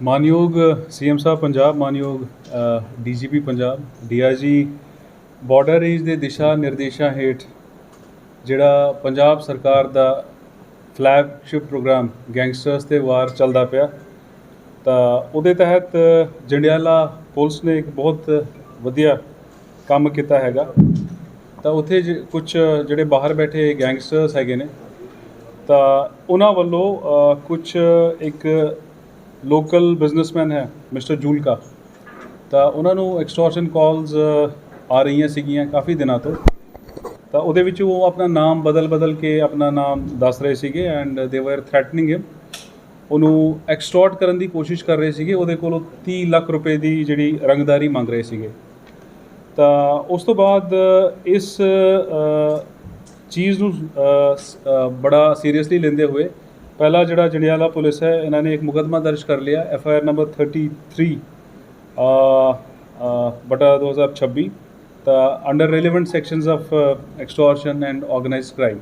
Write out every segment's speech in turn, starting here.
ਮਾਨਯੋਗ ਸੀਐਮ ਸਾਹਿਬ ਪੰਜਾਬ, ਮਾਨਯੋਗ DGP Punjab DIG border range ਦੇ ਦਿਸ਼ਾ ਨਿਰਦੇਸ਼ਾਂ ਹੇਠ ਜਿਹੜਾ ਪੰਜਾਬ ਸਰਕਾਰ ਦਾ ਫਲੈਗਸ਼ਿਪ ਪ੍ਰੋਗਰਾਮ ਗੈਂਗਸਟਰਸ ਤੇ ਵਾਰ ਚੱਲਦਾ ਪਿਆ, ਤਾਂ ਉਹਦੇ ਤਹਿਤ ਜੰਡਿਆਲਾ ਪੁਲਿਸ ਨੇ ਇੱਕ ਬਹੁਤ ਵਧੀਆ ਕੰਮ ਕੀਤਾ ਹੈਗਾ। ਤਾਂ ਉੱਥੇ ਕੁਝ ਜਿਹੜੇ ਬਾਹਰ ਬੈਠੇ ਗੈਂਗਸਟਰਸ ਹੈਗੇ ਨੇ, ਤਾਂ ਉਹਨਾਂ ਵੱਲੋਂ ਕੁਝ ਇੱਕ ਲੋਕਲ ਬਿਜ਼ਨਸਮੈਨ ਹੈ ਮਿਸਟਰ ਜੂਲਕਾ ਤਾਂ ਉਹਨਾਂ ਨੂੰ ਐਕਸਟੋਰਸ਼ਨ ਕਾਲਸ ਆ ਰਹੀਆਂ ਸੀਗੀਆਂ ਕਾਫੀ ਦਿਨਾਂ ਤੋਂ। ਤਾਂ ਉਹਦੇ ਵਿੱਚ ਉਹ ਆਪਣਾ ਨਾਮ ਬਦਲ ਬਦਲ ਕੇ ਆਪਣਾ ਨਾਮ ਦੱਸ ਰਹੇ ਸੀਗੇ ਐਂਡ ਦੇ ਵਰ ਥ੍ਰੈਟਨਿੰਗ ਹਿਮ ਉਹਨੂੰ ਐਕਸਟੋਰਟ ਕਰਨ ਦੀ ਕੋਸ਼ਿਸ਼ ਕਰ ਰਹੇ ਸੀਗੇ। ਉਹਦੇ ਕੋਲੋਂ 30 ਲੱਖ ਰੁਪਏ ਦੀ ਜਿਹੜੀ ਰੰਗਦਾਰੀ ਮੰਗ ਰਹੇ ਸੀਗੇ। ਤਾਂ ਉਸ ਤੋਂ ਬਾਅਦ ਇਸ ਚੀਜ਼ ਨੂੰ ਬੜਾ ਸੀਰੀਅਸਲੀ ਲੈਂਦੇ ਹੋਏ ਪਹਿਲਾ ਜਿਹੜਾ ਜੰਡਿਆਲਾ ਪੁਲਿਸ ਹੈ ਇਹਨਾਂ ਨੇ ਇੱਕ ਮੁਕੱਦਮਾ ਦਰਜ ਕਰ ਲਿਆ F I R number 33 uh, uh, ਬਟਾ 2026 ਤਾਂ under relevant sections of extortion and organised crime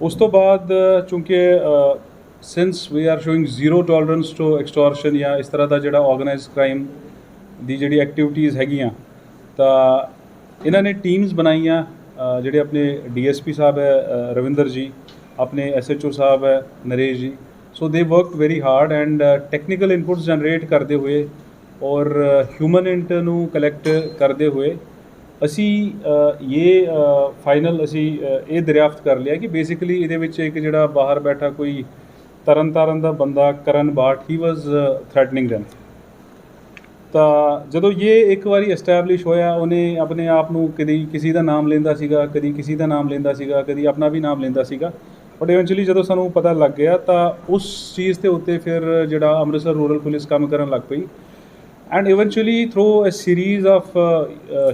ਉਸ ਤੋਂ ਬਾਅਦ ਚੂੰਕਿ since we are showing zero tolerance to extortion ਜਾਂ ਇਸ ਤਰ੍ਹਾਂ ਦਾ ਜਿਹੜਾ ਆਰਗੇਨਾਈਜ਼ਡ ਕ੍ਰਾਈਮ ਦੀ ਜਿਹੜੀ ਐਕਟੀਵਿਟੀਜ਼ ਹੈਗੀਆਂ ਤਾਂ ਇਹਨਾਂ ਨੇ ਟੀਮਸ ਬਣਾਈਆਂ ਜਿਹੜੇ ਆਪਣੇ ਡੀਐਸਪੀ ਸਾਹਿਬ ਹੈ ਰਵਿੰਦਰ ਜੀ ਆਪਣੇ ਐਸਐਚਓ ਸਾਹਿਬ ਹੈ, Naresh ji. So they worked very hard and technical inputs generate ਕਰਦੇ ਹੋਏ ਔਰ uh, ਹਿਊਮਨ ਇੰਟ ਨੂੰ ਕਲੈਕਟ ਕਰਦੇ ਹੋਏ ਅਸੀਂ uh, uh, ਇਹ ਫਾਈਨਲ ਅਸੀਂ ਇਹ ਦਰਿਆਫਤ ਕਰ ਲਿਆ ਕਿ ਬੇਸਿਕਲੀ ਇਹਦੇ ਵਿੱਚ ਇੱਕ ਜਿਹੜਾ ਬਾਹਰ ਬੈਠਾ ਕੋਈ ਤਰਨ ਤਾਰਨ ਦਾ ਬੰਦਾ ਕਰਨ ਬਾਟ ਹੀ ਵਾਸ ਥ੍ਰੈਟਨਿੰਗ them ਤਾਂ ਜਦੋਂ ਇਹ ਇੱਕ ਵਾਰੀ ਐਸਟੈਬਲਿਸ਼ ਹੋਇਆ, ਉਹਨੇ ਆਪਣੇ ਆਪ ਨੂੰ ਕਦੀ ਕਿਸੇ ਦਾ ਨਾਮ ਲੈਂਦਾ ਸੀਗਾ, ਕਦੀ ਕਿਸੇ ਦਾ ਨਾਮ ਲੈਂਦਾ ਸੀਗਾ, ਕਦੀ ਆਪਣਾ ਵੀ ਨਾਮ ਲੈਂਦਾ ਸੀਗਾ ਬਟ ਇਵੈਂਚੁਅਲੀ ਜਦੋਂ ਸਾਨੂੰ ਪਤਾ ਲੱਗ ਗਿਆ ਤਾਂ ਉਸ ਚੀਜ਼ ਦੇ ਉੱਤੇ ਫਿਰ ਜਿਹੜਾ ਅੰਮ੍ਰਿਤਸਰ ਰੂਰਲ ਪੁਲਿਸ ਕੰਮ ਕਰਨ ਲੱਗ ਪਈ। And eventually through uh series of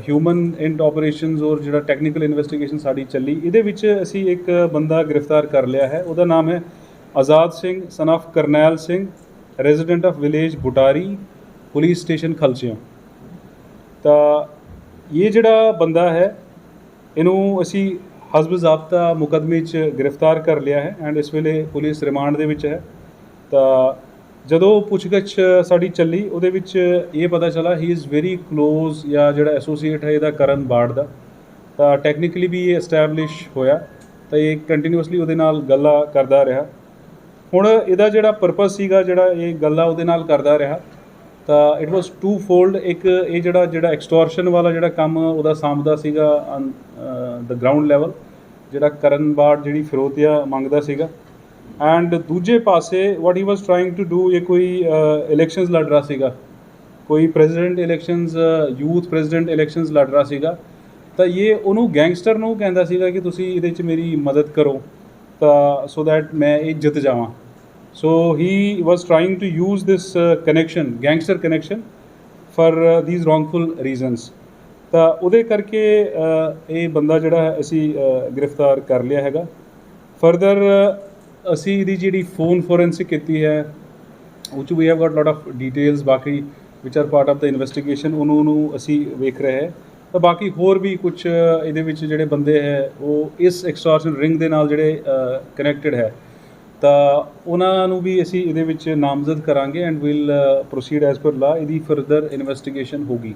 human and operations ਔਰ ਜਿਹੜਾ ਟੈਕਨੀਕਲ ਇਨਵੈਸਟੀਗੇਸ਼ਨ ਸਾਡੀ ਚੱਲੀ, ਇਹਦੇ ਵਿੱਚ ਅਸੀਂ ਇੱਕ ਬੰਦਾ ਗ੍ਰਿਫਤਾਰ ਕਰ ਲਿਆ ਹੈ। ਉਹਦਾ ਨਾਮ ਹੈ Azad Singh son of Karnail Singh resident of village Butari police station Khalchian ਤਾਂ ਇਹ ਜਿਹੜਾ ਬੰਦਾ ਹੈ, ਇਹਨੂੰ ਅਸੀਂ ਹਸਬ ਜ਼ਾਬਤਾ ਮੁਕਦਮੇ 'ਚ ਗ੍ਰਿਫਤਾਰ ਕਰ ਲਿਆ ਹੈ ਐਂਡ ਇਸ ਵੇਲੇ ਪੁਲਿਸ ਰਿਮਾਂਡ ਦੇ ਵਿੱਚ ਹੈ। ਤਾਂ ਜਦੋਂ ਪੁੱਛਗਿੱਛ ਸਾਡੀ ਚੱਲੀ, ਉਹਦੇ ਵਿੱਚ ਇਹ ਪਤਾ ਚਲਾ ਹੀ ਇਜ਼ ਵੈਰੀ ক্লোਜ਼ ਜਾਂ ਜਿਹੜਾ ਐਸੋਸੀਏਟ ਹੈ ਇਹਦਾ ਕਰਨ ਬਾੜ ਦਾ। ਤਾਂ ਟੈਕਨੀਕਲੀ ਵੀ ਇਹ ਐਸਟੈਬਲਿਸ਼ ਹੋਇਆ, ਤਾਂ ਇਹ ਕੰਟੀਨਿਊਸਲੀ ਉਹਦੇ ਨਾਲ ਗੱਲਾਂ ਕਰਦਾ ਰਿਹਾ। ਹੁਣ ਇਹਦਾ ਜਿਹੜਾ ਪਰਪਸ ਸੀਗਾ, ਜਿਹੜਾ ਇਹ ਗੱਲਾਂ ਉਹਦੇ ਨਾਲ ਕਰਦਾ ਰਿਹਾ, ਤਾਂ ਇਟ ਵਾਸ ਟੂ ਫੋਲਡ ਇੱਕ ਇਹ ਜਿਹੜਾ ਜਿਹੜਾ ਐਕਸਟੋਰਸ਼ਨ ਵਾਲਾ ਜਿਹੜਾ ਕੰਮ ਉਹਦਾ ਸਾਂਭਦਾ ਸੀਗਾ ਦ ਗਰਾਊਂਡ ਲੈਵਲ ਜਿਹੜਾ ਕਰਨ ਬਾੜ ਜਿਹੜੀ ਫਿਰੋਤੀਆ ਮੰਗਦਾ ਸੀਗਾ। ਐਂਡ ਦੂਜੇ ਪਾਸੇ what he was trying to do ਇਹ ਕੋਈ ਇਲੈਕਸ਼ਨਸ ਲੜ ਰਿਹਾ ਸੀਗਾ। ਕੋਈ president elections youth president elections ਲੜ ਰਿਹਾ ਸੀਗਾ। ਤਾਂ ਇਹ ਉਹਨੂੰ ਗੈਂਗਸਟਰ ਨੂੰ ਕਹਿੰਦਾ ਸੀਗਾ ਕਿ ਤੁਸੀਂ ਇਹਦੇ 'ਚ ਮੇਰੀ ਮਦਦ ਕਰੋ। ਤਾਂ ਸੋ ਦੈਟ ਮੈਂ ਇਹ ਜਿੱਤ ਜਾਵਾਂ। So he was trying to use this connection gangster connection for these wrongful reasons ਤਾਂ ਉਹਦੇ ਕਰਕੇ ਇਹ ਬੰਦਾ ਜਿਹੜਾ ਹੈ, ਅਸੀਂ ਗ੍ਰਿਫਤਾਰ ਕਰ ਲਿਆ ਹੈਗਾ। ਫਰਦਰ ਅਸੀਂ ਇਹਦੀ ਜਿਹੜੀ ਫੋਨ ਫੋਰੈਂਸਿਕ ਕੀਤੀ ਹੈ, ਉਹ 'ਚ we have got lot of details ਬਾਕੀ which are part of the investigation ਉਹਨੂੰ ਉਹਨੂੰ ਅਸੀਂ ਵੇਖ ਰਹੇ ਹੈ। ਤਾਂ ਬਾਕੀ ਹੋਰ ਵੀ ਕੁਝ ਇਹਦੇ ਵਿੱਚ ਜਿਹੜੇ ਬੰਦੇ ਹੈ, ਉਹ ਇਸ ਐਕਸਟੋਰਸ਼ਨ ਰਿੰਗ ਦੇ ਨਾਲ ਜਿਹੜੇ ਕਨੈਕਟਡ ਹੈ। ਤਾਂ ਉਹਨਾਂ ਨੂੰ ਵੀ ਅਸੀਂ ਇਹਦੇ ਵਿੱਚ ਨਾਮਜ਼ਦ ਕਰਾਂਗੇ and will proceed as per ਲਾ ਇਹਦੀ ਫਰਦਰ ਇਨਵੈਸਟੀਗੇਸ਼ਨ ਹੋਗੀ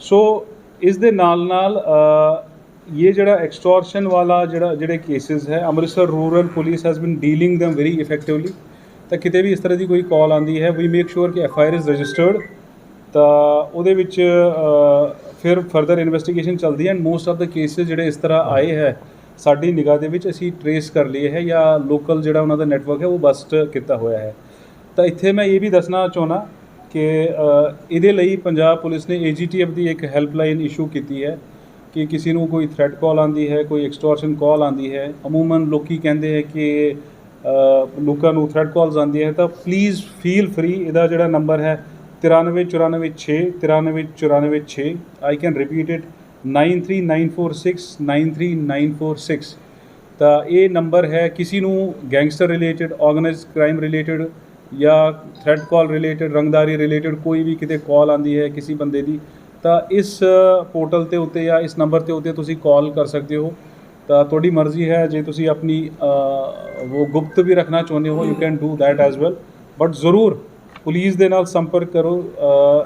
ਸੋ ਇਸ ਦੇ ਨਾਲ ਨਾਲ ਇਹ ਜਿਹੜਾ ਐਕਸਟੋਰਸ਼ਨ ਵਾਲਾ ਜਿਹੜਾ, ਜਿਹੜੇ ਕੇਸਿਸ ਹੈ, Amritsar rural police has been dealing them very effectively ਤਾਂ ਕਿਤੇ ਵੀ ਇਸ ਤਰ੍ਹਾਂ ਦੀ ਕੋਈ ਕਾਲ ਆਂਦੀ ਹੈ ਵੀ ਮੇਕ ਸ਼ੋਰ ਕਿ F I R is registered ਤਾਂ ਉਹਦੇ ਵਿੱਚ ਫਿਰ ਫਰਦਰ ਇਨਵੈਸਟੀਗੇਸ਼ਨ ਚੱਲਦੀ ਹੈ and most of the cases ਜਿਹੜੇ ਇਸ ਤਰ੍ਹਾਂ ਆਏ ਹੈ, ਸਾਡੀ ਨਿਗਾਹ ਦੇ ਵਿੱਚ ਅਸੀਂ ਟਰੇਸ ਕਰ ਲਏ ਹੈ ਜਾਂ ਲੋਕਲ ਜਿਹੜਾ ਉਹਨਾਂ ਦਾ ਨੈਟਵਰਕ ਹੈ, ਉਹ ਬਸਟ ਕੀਤਾ ਹੋਇਆ ਹੈ। ਤਾਂ ਇੱਥੇ ਮੈਂ ਇਹ ਵੀ ਦੱਸਣਾ ਚਾਹੁੰਦਾ ਕਿ ਇਹਦੇ ਲਈ ਪੰਜਾਬ ਪੁਲਿਸ ਨੇ ਏਜੀਟੀਐਫ ਦੀ ਇੱਕ ਹੈਲਪਲਾਈਨ ਇਸ਼ੂ ਕੀਤੀ ਹੈ ਕਿ ਕਿਸੇ ਨੂੰ ਕੋਈ ਥ੍ਰੈਟ ਕਾਲ ਆਂਦੀ ਹੈ, ਕੋਈ ਐਕਸਟੋਰਸ਼ਨ ਕਾਲ ਆਂਦੀ ਹੈ। ਅਮੂਮਨ ਲੋਕੀ ਕਹਿੰਦੇ ਹੈ ਕਿ ਲੋਕਾਂ ਨੂੰ ਥ੍ਰੈਟ ਕਾਲਸ ਆਂਦੀ ਹੈ। ਤਾਂ ਪਲੀਜ਼ ਫੀਲ ਫਰੀ ਇਹਦਾ ਜਿਹੜਾ ਨੰਬਰ ਹੈ 93946 93946 ਆਈ ਕੈਨ ਰਿਪੀਟ ਇਟ 93946 93946 ਤਾਂ ਇਹ ਨੰਬਰ ਹੈ ਕਿਸੇ ਨੂੰ gangster related organised crime related ਜਾਂ ਥ੍ਰੈਟ ਕਾਲ ਰਿਲੇਟਡ ਰੰਗਦਾਰੀ ਰਿਲੇਟਡ ਕੋਈ ਵੀ ਕਿਤੇ ਕਾਲ ਆਂਦੀ ਹੈ ਕਿਸੇ ਬੰਦੇ ਦੀ ਤਾਂ ਇਸ ਪੋਰਟਲ ਤੇ ਉੱਤੇ ਜਾਂ ਇਸ ਨੰਬਰ ਤੇ ਉੱਤੇ ਤੁਸੀਂ ਕਾਲ ਕਰ ਸਕਦੇ ਹੋ। ਤਾਂ ਤੁਹਾਡੀ ਮਰਜ਼ੀ ਹੈ ਜੇ ਤੁਸੀਂ ਆਪਣੀ ਉਹ ਗੁਪਤ ਵੀ ਰੱਖਣਾ ਚਾਹੁੰਦੇ ਹੋ you can do that as well but ਜ਼ਰੂਰ ਪੁਲਿਸ ਦੇ ਨਾਲ ਸੰਪਰਕ ਕਰੋ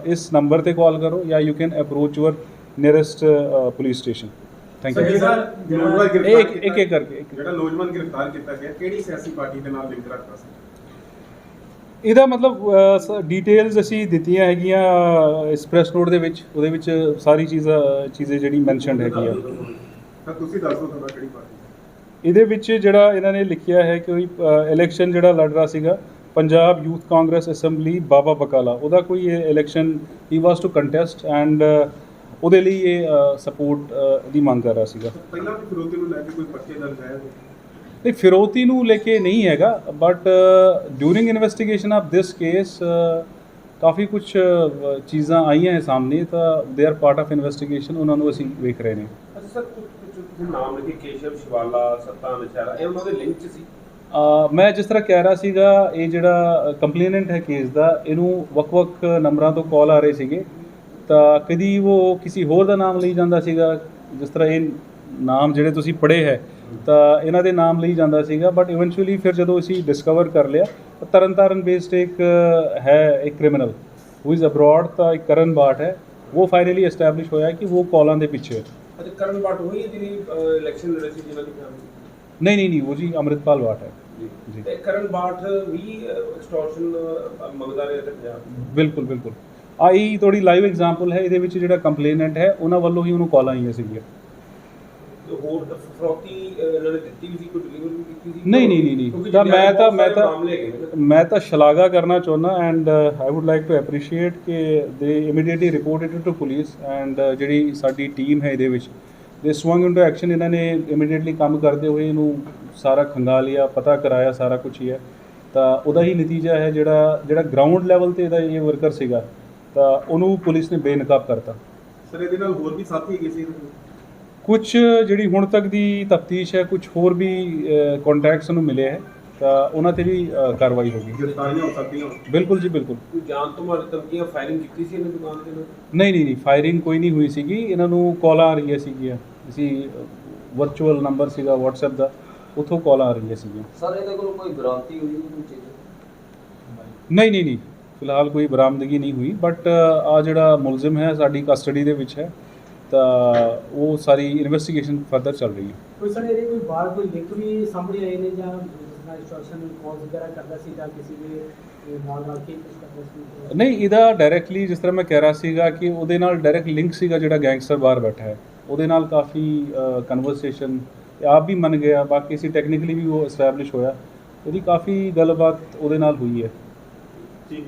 ਇਸ ਨੰਬਰ ਤੇ ਕਾਲ ਕਰੋ ਜਾਂ you can approach your nearest police station thank you ਜਿਹੜਾ ਨੌਜਵਾਨ ਇੱਕ ਗ੍ਰਿਫਤਾਰ ਇੱਕ ਇੱਕ ਇੱਕ ਕਰਕੇ। ਇੱਕ- ਜਿਹੜਾ ਨੌਜਵਾਨ ਗ੍ਰਿਫਤਾਰ ਕੀਤਾ ਗਿਆ ਕਿਹੜੀ ਸਿਆਸੀ ਪਾਰਟੀ ਦੇ ਨਾਲ ਲਿੰਕ ਰੱਖਦਾ ਸੀ? ਇਹਦਾ ਮਤਲਬ ਡਿਟੇਲਸ ਅਸੀਂ ਦਿੱਤੀਆਂ ਹੈਗੀਆਂ ਇਸ ਪ੍ਰੈਸ ਨੋਟ ਦੇ ਵਿੱਚ ਉਹਦੇ ਵਿੱਚ ਸਾਰੀ ਚੀਜ਼ਾਂ ਚੀਜ਼ਾਂ ਜਿਹੜੀ ਮੈਂਸ਼ਨਡ ਹੈਗੀ ਆ। ਤਾਂ ਤੁਸੀਂ ਦੱਸੋ ਤੁਹਾਡਾ ਕਿਹੜੀ ਪਾਰਟੀ ਇਹਦੇ ਵਿੱਚ ਜਿਹੜਾ ਇਹਨਾਂ ਨੇ ਲਿਖਿਆ ਹੈ ਕਿ ਇਲੈਕਸ਼ਨ ਜਿਹੜਾ ਲੜ ਰਿਹਾ ਸੀਗਾ ਪੰਜਾਬ ਯੂਥ ਕਾਂਗਰਸ ਅਸੈਂਬਲੀ ਬਾਬਾ ਬਕਾਲਾ ਉਹਦਾ ਕੋਈ ਇਹ election he was to contest and ਉਹਦੇ ਲਈ ਇਹ ਸਪੋਰਟ ਦੀ ਮੰਗ ਕਰ ਰਿਹਾ ਸੀਗਾ। ਪਹਿਲਾਂ ਵੀ ਫਿਰੋਜ਼ੀ ਨੂੰ ਲੈ ਕੇ ਕੋਈ ਪਰਚੇ ਦਰਜ ਹੈ ਨਹੀਂ ਫਿਰੋਤੀ ਨੂੰ ਲੈ ਕੇ ਨਹੀਂ ਹੈਗਾ but during investigation of this case ਕਾਫੀ ਕੁਝ ਚੀਜ਼ਾਂ ਆਈਆਂ ਹੈ ਸਾਹਮਣੇ ਤਾਂ they are part of investigation ਉਹਨਾਂ ਨੂੰ ਅਸੀਂ ਵੇਖ ਰਹੇ ਨੇ। ਅੱਛਾ ਸਰ ਕੁਝ ਨਾਮ ਲਿਖੇ ਕੇਸ਼ਵ ਸ਼ਿਵਾਲਾ ਸੱਤਾ ਨਸ਼ਹਿਰਾ ਇਹ ਉਹਨਾਂ ਦੇ ਲਿੰਕ ਚ ਸੀ? ਮੈਂ ਜਿਸ ਤਰ੍ਹਾਂ ਕਹਿ ਰਿਹਾ ਸੀਗਾ ਇਹ ਜਿਹੜਾ ਕੰਪਲੇਨੈਂਟ ਹੈ ਕੇਸ ਦਾ ਇਹਨੂੰ ਵੱਖ-ਵੱਖ ਨੰਬਰਾਂ ਤੋਂ ਕਾਲ ਆ ਰਹੇ ਸੀਗੇ। ਤਾਂ ਕਦੀ ਉਹ ਕਿਸੇ ਹੋਰ ਦਾ ਨਾਮ ਲਈ ਜਾਂਦਾ ਸੀਗਾ ਜਿਸ ਤਰ੍ਹਾਂ ਇਹ ਨਾਮ ਜਿਹੜੇ ਤੁਸੀਂ ਪੜ੍ਹੇ ਹੈ ਤਾਂ ਇਹਨਾਂ ਦੇ ਨਾਮ ਲਈ ਜਾਂਦਾ ਸੀਗਾ ਬਟ ਇਵੈਂਚੁਅਲੀ ਫਿਰ ਜਦੋਂ ਅਸੀਂ ਡਿਸਕਵਰ ਕਰ ਲਿਆ ਤਰਨਤਾਰਨ ਬੇਸਡ ਇੱਕ ਹੈ ਇੱਕ ਕ੍ਰਿਮੀਨਲ ਹੂ ਇਜ਼ ਅਬਰੋਡ ਤਾਂ ਇੱਕ ਕਰਨ ਬਾਟ ਹੈ। ਉਹ ਫਾਈਨਲੀ ਐਸਟੈਬਲਿਸ਼ ਹੋਇਆ ਕਿ ਉਹ ਕਾਲਾਂ ਦੇ ਪਿੱਛੇ ਹੈ। ਅੱਛਾ ਕਰਨ ਬਾਟ ਹੋਈ ਹੈ ਜਿਹੜੀ ਇਲੈਕਸ਼ਨ ਲੜੇ ਸੀ ਜਿਹਨਾਂ ਦੀ ਨਹੀਂ ਨਹੀਂ ਨਹੀਂ ਉਹ ਜੀ ਅੰਮ੍ਰਿਤਪਾਲ ਬਾਟ ਹੈ। ਜੀ। ਤੇ ਕਰਨ ਬਾਟ ਵੀ ਐਕਸਟੋਰਸ਼ਨ ਮੰਗਦਾ ਰਿਹਾ ਤੇ ਪੰਜਾਬ ਬਿਲਕੁਲ ਬਿਲਕੁਲ। ਆਈ ਥੋੜੀ ਲਾਈਵ ਐਗਜ਼ਾਮਪਲ ਹੈ ਇਹਦੇ ਵਿੱਚ ਜਿਹੜਾ ਕੰਪਲੇਨੈਂਟ ਹੈ ਉਹਨਾਂ ਵੱਲੋਂ ਹੀ ਉਹਨੂੰ ਕਾਲਾਂ ਆਈਆਂ ਸੀਗੀਆਂ। ਹੋਰ ਫਰੋਤੀ ਇਹਨਾਂ ਨੇ ਦਿੱਤੀ ਵੀ ਸੀ ਕੋਈ ਡਿਲੀਵਰ ਵੀ ਕੀਤੀ ਸੀ? ਨਹੀਂ ਨਹੀਂ ਨਹੀਂ ਤਾਂ ਮੈਂ ਤਾਂ ਮੈਂ ਸਾਰੇ ਤਾਂ। ਮੈਂ ਤਾਂ ਸ਼ਲਾਘਾ ਕਰਨਾ ਚਾਹੁੰਦਾ and I would like to appreciate ਕਿ they immediately reported to police and ਜਿਹੜੀ ਸਾਡੀ ਟੀਮ ਹੈ ਇਹਦੇ ਵਿੱਚ ਦੇ ਸਵੰਗ ਇਨਟੂ ਐਕਸ਼ਨ ਇਹਨਾਂ ਨੇ ਇਮੀਡੀਏਟਲੀ ਕੰਮ ਕਰਦੇ ਹੋਏ ਇਹਨੂੰ ਸਾਰਾ ਖੰਗਾ ਲਿਆ ਪਤਾ ਕਰਾਇਆ ਸਾਰਾ ਕੁਝ ਹੀ ਹੈ। ਤਾਂ ਉਹਦਾ ਹੀ ਨਤੀਜਾ ਹੈ ਜਿਹੜਾ ਜਿਹੜਾ ਗਰਾਊਂਡ ਲੈਵਲ ਤੇ ਇਹਦਾ ਇਹ ਵਰਕਰ ਸੀਗਾ। ਤਾਂ ਉਹਨੂੰ ਪੁਲਿਸ ਨੇ ਬੇਨਕਾਬ ਕਰਤਾ। ਸਰ ਇਹਦੇ ਨਾਲ ਹੋਰ ਵੀ ਸਾਥੀ ਹੈਗੇ ਸੀ? ਇਹਦੇ ਨਾਲ? ਕੁਝ ਜਿਹੜੀ ਹੁਣ ਤੱਕ ਦੀ ਤਫਤੀਸ਼ ਹੈ ਕੁਝ ਹੋਰ ਵੀ ਕੰਟੈਕਟਸ ਨੂੰ ਮਿਲੇ ਹੈ ਤਾਂ ਉਹਨਾਂ ਤੇ ਵੀ ਕਾਰਵਾਈ ਹੋਗੀ ਗ੍ਰਿਫਤਾਰੀਆਂ ਹੋ ਸਕਦੀਆਂ ਬਿਲਕੁਲ ਜੀ ਬਿਲਕੁਲ। ਕੋਈ ਜਾਨ ਤੋਂ ਮਾਰ ਧਮਕੀਆਂ ਫਾਇਰਿੰਗ ਕੀਤੀ ਸੀ ਇਹਨਾਂ ਦੁਕਾਨ ਤੇ ਇਹਨਾਂ ਨੇ? ਨਹੀਂ ਨਹੀਂ ਨਹੀਂ ਫਾਇਰਿੰਗ ਕੋਈ ਨਹੀਂ ਹੋਈ ਸੀਗੀ। ਇਹਨਾਂ ਨੂੰ ਕਾਲਾਂ ਆ ਰਹੀਆਂ ਸੀਗੀਆਂ। ਅਸੀਂ ਵਰਚੁਅਲ ਨੰਬਰ ਸੀਗਾ WhatsApp ਦਾ ਉਥੋਂ ਕਾਲਾਂ ਆ ਰਹੀਆਂ ਸੀਗੀਆਂ। ਸਰ ਇਹਦੇ ਕੋਲ ਕੋਈ ਬਰਾਮਦੀ ਹੋਈ ਕੋਈ ਚੀਜ਼ ਨਹੀਂ ਨਹੀਂ ਨਹੀਂ ਫਿਲਹਾਲ ਕੋਈ ਬਰਾਮਦਗੀ ਨਹੀਂ ਹੋਈ ਬਟ ਆ ਜਿਹੜਾ ਮੁਲਜ਼ਮ ਹੈ ਸਾਡੀ ਕਸਟਡੀ ਦੇ ਵਿੱਚ ਹੈ। ਤਾਂ ਉਹ ਸਾਰੀ ਇਨਵੈਸਟੀਗੇਸ਼ਨ ਫਰਦਰ ਚੱਲ ਰਹੀ ਹੈ। ਕੋਈ ਸਰ ਇਹਦੇ ਕੋਈ ਬਾਹਰ ਕੋਈ ਲਿੰਕ ਵੀ ਸਾਹਮਣੇ ਆਏ ਨੇ ਜਾਂ ਜਿਸ ਤਰ੍ਹਾਂ ਇੰਸਟ੍ਰਕਸ਼ਨ ਕਾਲ ਵਗੈਰਾ ਕਰਦਾ ਸੀ ਜਾਂ ਕਿਸੇ ਦੇ ਨਹੀਂ ਇਹਦਾ ਡਾਇਰੈਕਟਲੀ ਜਿਸ ਤਰ੍ਹਾਂ ਮੈਂ ਕਹਿ ਰਿਹਾ ਸੀਗਾ ਕਿ ਉਹਦੇ ਨਾਲ ਡਾਇਰੈਕਟ ਲਿੰਕ ਸੀਗਾ ਜਿਹੜਾ ਗੈਂਗਸਟਰ ਬਾਹਰ ਬੈਠਾ ਹੈ। ਉਹਦੇ ਨਾਲ ਕਾਫੀ ਕਨਵਰਸੇਸ਼ਨ ਆਪ ਵੀ ਮੰਨ ਗਿਆ ਬਾਕੀ ਸੀ ਟੈਕਨੀਕਲੀ ਵੀ ਉਹ ਐਸਟੈਬਲਿਸ਼ ਹੋਇਆ। ਉਹਦੀ ਕਾਫੀ ਗੱਲਬਾਤ ਉਹਦੇ ਨਾਲ ਹੋਈ ਹੈ। ਠੀਕ।